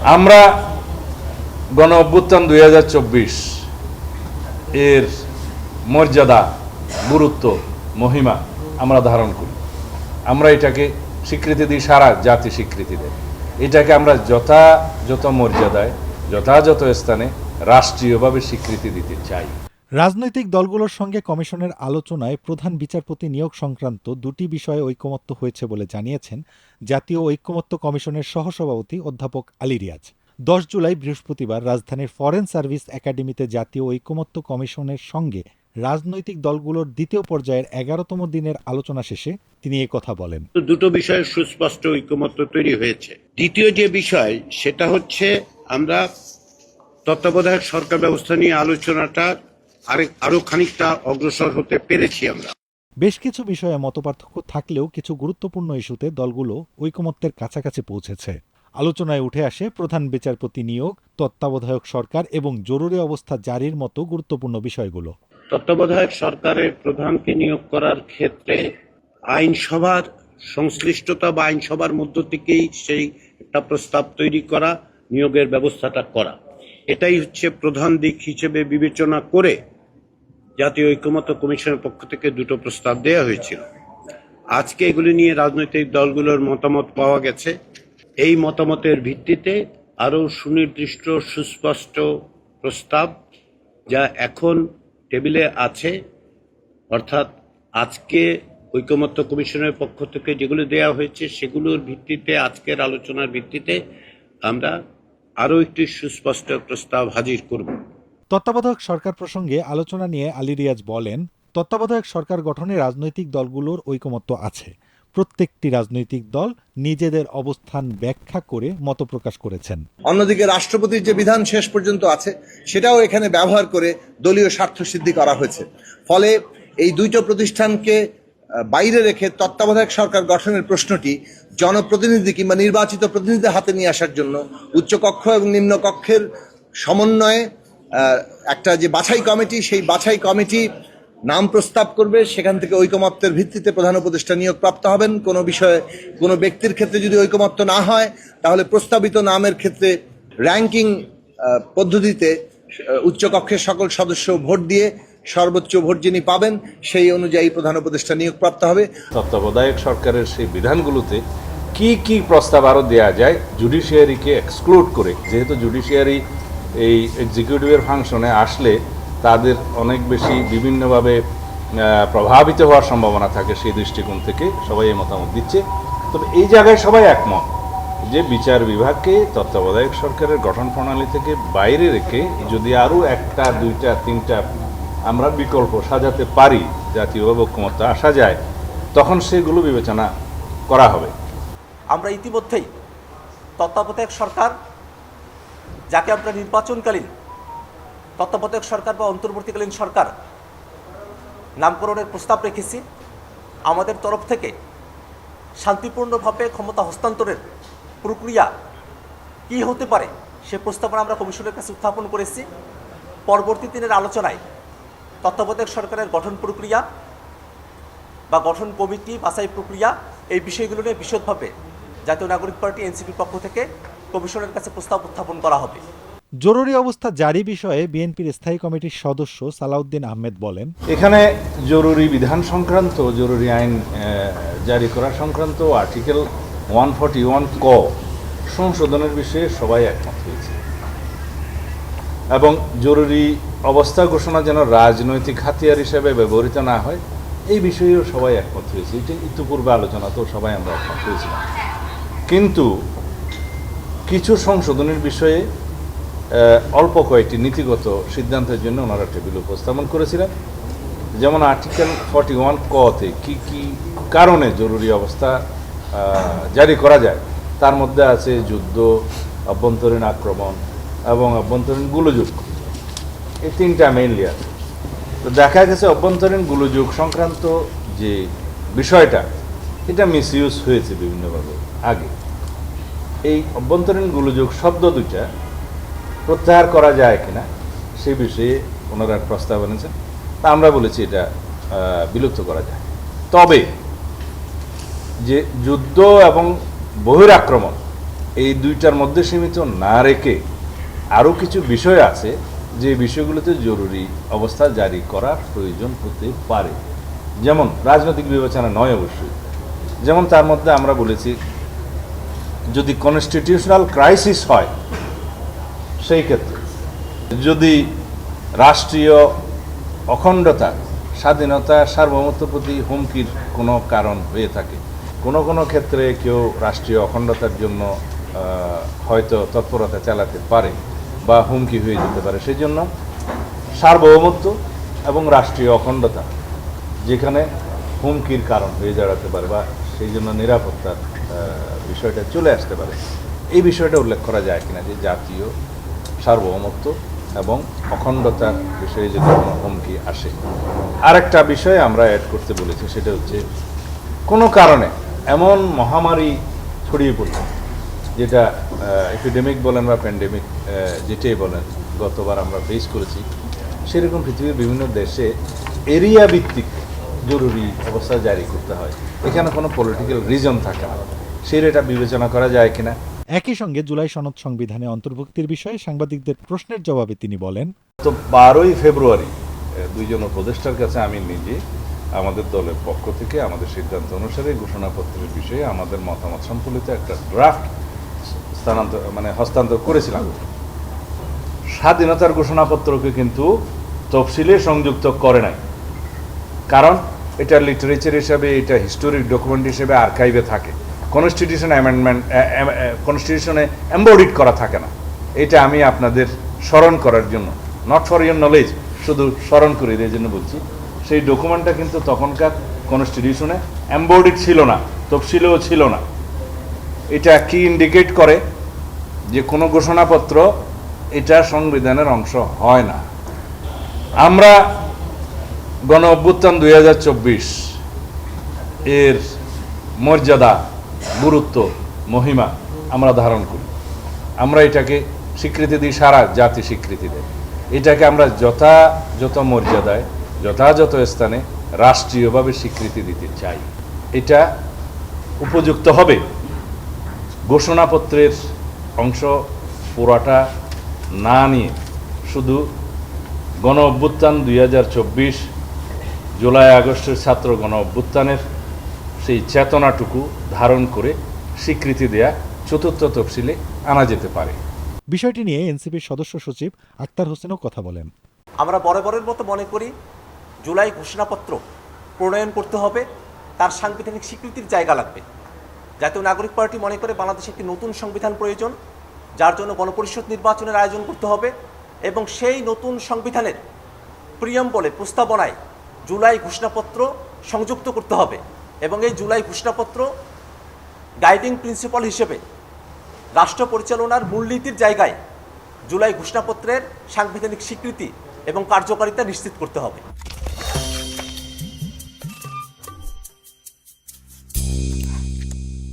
আমরা গণ অভ্যুত্থান দুই হাজার চব্বিশ এর মর্যাদা, গুরুত্ব, মহিমা আমরা ধারণ করি। আমরা এটাকে স্বীকৃতি দিই সারা জাতি স্বীকৃতি দেয় এটাকে আমরা যথাযথ মর্যাদায় যথাযথ স্থানে রাষ্ট্রীয়ভাবে স্বীকৃতি দিতে চাই। রাজনৈতিক দলগুলোর সঙ্গে কমিশনের আলোচনায় প্রধান বিচারপতি নিয়োগ সংক্রান্ত দুটি বিষয়ে ঐকমত্য হয়েছে বলে জানিয়েছেন জাতীয় ঐকমত্য কমিশনের সহসভাপতি অধ্যাপক আলী রিয়াজ। দশ জুলাই বৃহস্পতিবার রাজধানীর ফরেন সার্ভিস একাডেমিতে জাতীয় ঐকমত্য কমিশনের সঙ্গে রাজনৈতিক দলগুলোর দ্বিতীয় পর্যায়ের এগারোতম দিনের আলোচনা শেষে তিনি কথা বলেন। দুটো বিষয়ে সুস্পষ্ট ঐক্যমত্য তৈরি হয়েছে। দ্বিতীয় যে বিষয়, সেটা হচ্ছে আমরা তত্ত্বাবধায়ক সরকার ব্যবস্থা নিয়ে আলোচনাটা আরও খানিকটা অগ্রসর হতে পেরেছি আমরা। বেশ কিছু বিষয়ে মতপার্থক্য থাকলেও কিছু গুরুত্বপূর্ণ ইস্যুতে দলগুলো ঐকমত্যের কাছাকাছি পৌঁছেছে। আলোচনায় উঠে আসে প্রধান বিচারপতি নিয়োগ, তত্ত্বাবধায়ক সরকার এবং জরুরি অবস্থা জারির মতো গুরুত্বপূর্ণ বিষয়গুলো। তত্ত্বাবধায়ক সরকারের প্রধানকে নিয়োগ করার ক্ষেত্রে আইনসভার সংশ্লিষ্টতা বা আইনসভার মধ্য থেকেই সেই একটা প্রস্তাব তৈরি করা, নিয়োগের ব্যবস্থাটা করা। এটাই হচ্ছে প্রধান দিক হিসেবে বিবেচনা করে জাতীয় ঐক্যমত্য কমিশনের পক্ষ থেকে দুটো প্রস্তাব দেওয়া হয়েছিল। আজকে এগুলি নিয়ে রাজনৈতিক দলগুলোর মতামত পাওয়া গেছে। এই মতামতের ভিত্তিতে আরও সুনির্দিষ্ট, সুস্পষ্ট প্রস্তাব যা এখন টেবিলে আছে, অর্থাৎ আজকে ঐকমত্য কমিশনের পক্ষ থেকে যেগুলো দেওয়া হয়েছে, সেগুলোর ভিত্তিতে আজকের আলোচনার ভিত্তিতে আমরা আরও একটি সুস্পষ্ট প্রস্তাব হাজির করব। তত্ত্বাবধায়ক সরকার প্রসঙ্গে আলোচনা নিয়ে আলী রিয়াজ বলেন, তত্ত্বাবধায়ক সরকার গঠনে রাজনৈতিক দলগুলোর ঐকমত্য আছে। প্রত্যেকটি রাজনৈতিক দল নিজেদের অবস্থান ব্যাখ্যা করে মত প্রকাশ করেছেন। অন্যদিকে রাষ্ট্রপতির যে বিধান শেষ পর্যন্ত আছে, সেটাও এখানে ব্যবহার করে দলীয় স্বার্থ সিদ্ধি করা হয়েছে। ফলে এই দুইটো প্রতিষ্ঠানকে বাইরে রেখে তত্ত্বাবধায়ক সরকার গঠনের প্রশ্নটি জনপ্রতিনিধি কিংবা নির্বাচিত প্রতিনিধিদের হাতে নিয়ে আসার জন্য উচ্চকক্ষ এবং নিম্নকক্ষের সমন্বয়ে একটা যে বাছাই কমিটি, সেই বাছাই কমিটি নাম প্রস্তাব করবে। সেখান থেকে ঐকমত্যের ভিত্তিতে প্রধান উপদেষ্টা নিয়োগ প্রাপ্ত হবেন। কোনো বিষয়ে, কোনো ব্যক্তির ক্ষেত্রে যদি ঐকমত্য না হয়, তাহলে প্রস্তাবিত নামের ক্ষেত্রে র্যাঙ্কিং পদ্ধতিতে উচ্চকক্ষের সকল সদস্য ভোট দিয়ে সর্বোচ্চ ভোট যিনি পাবেন, সেই অনুযায়ী প্রধান উপদেষ্টা নিয়োগ প্রাপ্ত হবে। তত্ত্বাবধায়ক সরকারের সেই বিধানগুলোতে কি কি প্রস্তাব আরও দেওয়া যায়, জুডিশিয়ারিকে এক্সক্লুড করে, যেহেতু জুডিশিয়ারি এই এক্সিকিউটিভের ফাংশনে আসলে তাদের অনেক বেশি বিভিন্নভাবে প্রভাবিত হওয়ার সম্ভাবনা থাকে সেই দৃষ্টিকোণ থেকে। সবাই এই মতামত দিচ্ছে। তবে এই জায়গায় সবাই একমত যে বিচার বিভাগকে তত্ত্বাবধায়ক সরকারের গঠন প্রণালী থেকে বাইরে রেখে যদি আরও একটা, দুইটা, তিনটা আমরা বিকল্প সাজাতে পারি জাতীয় ঐক্যমত্য আসা যায়, তখন সেগুলো বিবেচনা করা হবে। আমরা ইতিমধ্যেই তত্ত্বাবধায়ক সরকার যাকে আমরা নির্বাচনকালীন তত্ত্বাবধায়ক সরকার বা অন্তর্বর্তীকালীন সরকার নামকরণের প্রস্তাব রেখেছি, আমাদের তরফ থেকে শান্তিপূর্ণভাবে ক্ষমতা হস্তান্তরের প্রক্রিয়া কী হতে পারে সে প্রস্তাবনা আমরা কমিশনের কাছে উত্থাপন করেছি। পরবর্তী দিনের আলোচনায় তত্ত্বাবধায়ক সরকারের গঠন প্রক্রিয়া বা গঠন কমিটি বাছাই প্রক্রিয়া এই বিষয়গুলো নিয়ে বিশদভাবে জাতীয় নাগরিক পার্টি, এনসিপির পক্ষ থেকে কমিশনের কাছে প্রস্তাব উত্থাপন করা হবে। জরুরি অবস্থা জারি বিষয়ে বিএনপির স্থায়ী কমিটির সদস্য সালাউদ্দিন আহমেদ বলেন এখানে জরুরি বিধান সংক্রান্ত জরুরি আইন জারি করা সংক্রান্ত আর্টিকেল ওয়ান ফর্টি ওয়ান ক সংশোধনের বিষয়ে সবাই একমত হয়েছে। এবং জরুরি অবস্থা ঘোষণা যেন রাজনৈতিক হাতিয়ার হিসেবে ব্যবহৃত না হয় এই বিষয়েও সবাই একমত হয়েছে। এটা ইতিপূর্বে আলোচনাতেও সবাই আমরা একমত হয়েছিলাম। কিন্তু কিছু সংশোধনের বিষয়ে অল্প কয়েকটি নীতিগত সিদ্ধান্তের জন্য ওনারা টেবিল উপস্থাপন করেছিলেন। যেমন আর্টিকেল ফর্টি ওয়ান কতে কী কী কারণে জরুরি অবস্থা জারি করা যায়, তার মধ্যে আছে যুদ্ধ, অভ্যন্তরীণ আক্রমণ এবং অভ্যন্তরীণ গুলোযুগ। এই তিনটা মেইনলি আছে। তো দেখা গেছে অভ্যন্তরীণ গুলোযুগ সংক্রান্ত যে বিষয়টা, এটা মিসইউজ হয়েছে বিভিন্নভাবে আগে। এই অভ্যন্তরীণ গোলযোগ শব্দ দুইটা প্রত্যাহার করা যায় কিনা সে বিষয়ে ওনারা এক প্রস্তাব এনেছেন। তা আমরা বলেছি এটা বিলুপ্ত করা যায়। তবে যে যুদ্ধ এবং বহিরাক্রমণ এই দুইটার মধ্যে সীমিত না রেখে আরও কিছু বিষয় আছে যে বিষয়গুলোতে জরুরি অবস্থা জারি করার প্রয়োজন হতে পারে। যেমন রাজনৈতিক বিবেচনা নয় অবশ্যই। যেমন তার মধ্যে আমরা বলেছি যদি কনস্টিটিউশনাল ক্রাইসিস হয়, সেই ক্ষেত্রে। যদি রাষ্ট্রীয় অখণ্ডতা, স্বাধীনতা, সার্বভৌমত্ব প্রতি হুমকির কোনো কারণ হয়ে থাকে, কোনো কোনো ক্ষেত্রে কেউ রাষ্ট্রীয় অখণ্ডতার জন্য হয়তো তৎপরতা চালাতে পারে বা হুমকি হয়ে যেতে পারে সেই জন্য সার্বভৌমত্ব এবং রাষ্ট্রীয় অখণ্ডতা যেখানে হুমকির কারণ হয়ে দাঁড়াতে পারে বা সেই জন্য নিরাপত্তার বিষয়টা চলে আসতে পারে। এই বিষয়টা উল্লেখ করা যায় কিনা যে জাতীয় সার্বভৌমত্ব এবং অখণ্ডতার বিষয়ে যদি কোনো হুমকি আসে। আরেকটা বিষয় আমরা অ্যাড করতে বলেছি, সেটা হচ্ছে কোনো কারণে এমন মহামারী ছড়িয়ে পড়ছে, যেটা এপিডেমিক বলেন বা প্যান্ডেমিক যেটাই বলেন, গতবার আমরা ফেস করেছি, সেরকম পৃথিবীর বিভিন্ন দেশে এরিয়া ভিত্তিক জরুরি অবস্থা জারি করতে হয়। এখানে কোনো পলিটিক্যাল রিজন থাকে না। সেটা বিবেচনা করা যায় কিনা। একই সঙ্গে জুলাই সনদ সংবিধানে অন্তর্ভুক্তির বিষয়ে সাংবাদিকদের প্রশ্নের জবাবে তিনি বলেন তো বারোই ফেব্রুয়ারি দুইজন উপদেষ্টার কাছে আমি নিজে আমাদের দলের পক্ষ থেকে আমাদের সিদ্ধান্ত অনুসারে ঘোষণাপত্রের বিষয়ে আমাদের মতামত সম্পর্কিত একটা ড্রাফট স্থানান্তর মানে হস্তান্তর করেছিলাম। স্বাধীনতার ঘোষণাপত্রকে কিন্তু তফসিলে সংযুক্ত করে নাই। কারণ এটা লিটারেচার হিসাবে এটা হিস্টোরিক ডকুমেন্ট হিসেবে আর্কাইভে থাকে। কনস্টিটিউশন অ্যামেন্ডমেন্ট কনস্টিটিউশনে এম্বডিড করা থাকে না। এটা আমি আপনাদের স্মরণ করার জন্য নট ফর ইউর নলেজ শুধু স্মরণ করে, এই জন্য বলছি। সেই ডকুমেন্টটা কিন্তু তখনকার কনস্টিটিউশনে এম্বডিড ছিল না, তফসিলেও ছিল না। এটা কি ইন্ডিকেট করে যে কোনো ঘোষণাপত্র এটা সংবিধানের অংশ হয় না? আমরা গণ অভ্যুত্থান দুই হাজার চব্বিশ এর মর্যাদা গুরুত্ব, মহিমা আমরা ধারণ করি। আমরা এটাকে স্বীকৃতি দিই, সারা জাতি স্বীকৃতি দেয়। এটাকে আমরা যথাযথ মর্যাদায় যথাযথ স্থানে রাষ্ট্রীয়ভাবে স্বীকৃতি দিতে চাই। এটা উপযুক্ত হবে। ঘোষণাপত্রের অংশ পুরাটা না নিয়ে শুধু গণ অভ্যুত্থান দুই হাজার চব্বিশ, জুলাই আগস্টের ছাত্র গণ অভ্যুত্থানের সেই চেতনাটুকু ধারণ করে স্বীকৃতি দেয়া চতুর্থ তফসিলে আনা যেতে পারে। বিষয়টি নিয়ে এনসিপির সদস্য সচিব আক্তার হোসেনও কথা বলেন। আমরা বরাবরের মতো মনে করি জুলাই ঘোষণাপত্র প্রণয়ন করতে হবে তার সাংবিধানিক স্বীকৃতির জায়গা লাগবে। জাতীয় নাগরিক পার্টি মনে করে বাংলাদেশে একটি নতুন সংবিধান প্রয়োজন যার জন্য গণপরিষদ নির্বাচনের আয়োজন করতে হবে এবং সেই নতুন সংবিধানের প্রিয়ম বলে প্রস্তাবনায় জুলাই ঘোষণাপত্র সংযুক্ত করতে হবে। এবং এই জুলাই ঘোষণাপত্র গাইডিং প্রিন্সিপাল হিসেবে রাষ্ট্র পরিচালনার মূলনীতির জায়গায় জুলাই ঘোষণাপত্রের সাংবিধানিক স্বীকৃতি এবং কার্যকারিতা নিশ্চিত করতে হবে।